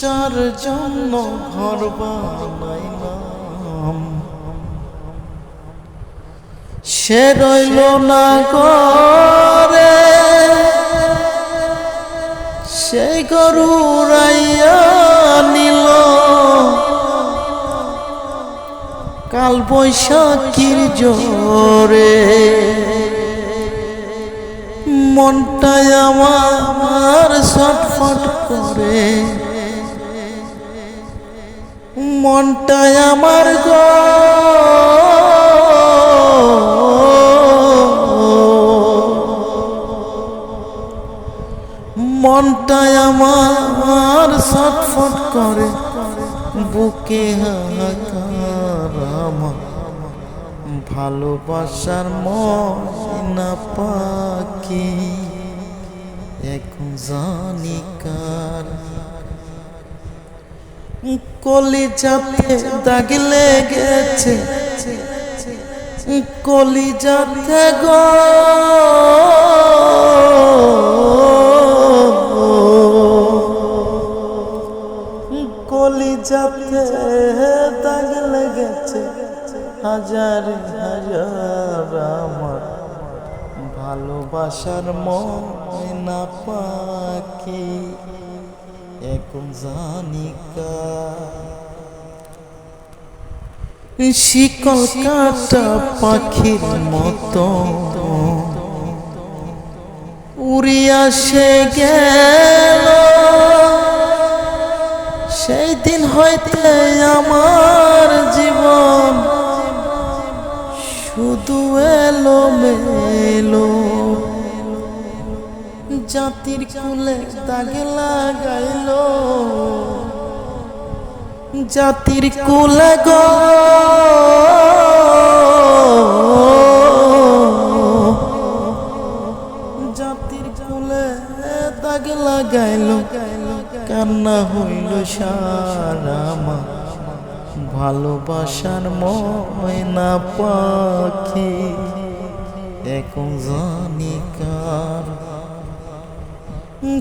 যার জন্য ঘর বানাইলাম। সে রইল না করে সেই গরু রাইয়া নিল। কাল বৈশাখীর জোরে মনটাই আমার ছটফট করে। মনটাই আমার গো। মনটাই আমার ছটফট করে। বুকে হাহাকার আমার। ভালোবাসার ময়না পাখি। এখন জানি কার কলি যাতে দাগ লেগেছে কলি যাতে গো। কলি যাতে দাগ লেগেছে, হাজার হাজার আমার ভালোবাসার ময়না পাখি এখন জানিকা শিকল কাটা পাখির মতো উড়িয়া সে গেল। সেই দিন হইতে আমার জীবন শুধু এলো মেলো জাতির কুলে দাগে লাগাইল। জাতির কুলে গো। জাতির কুলে দাগে লাগাইল। কান্না হইল সারামা ভালোবাসার ময়না পাখি। এখন জানি কার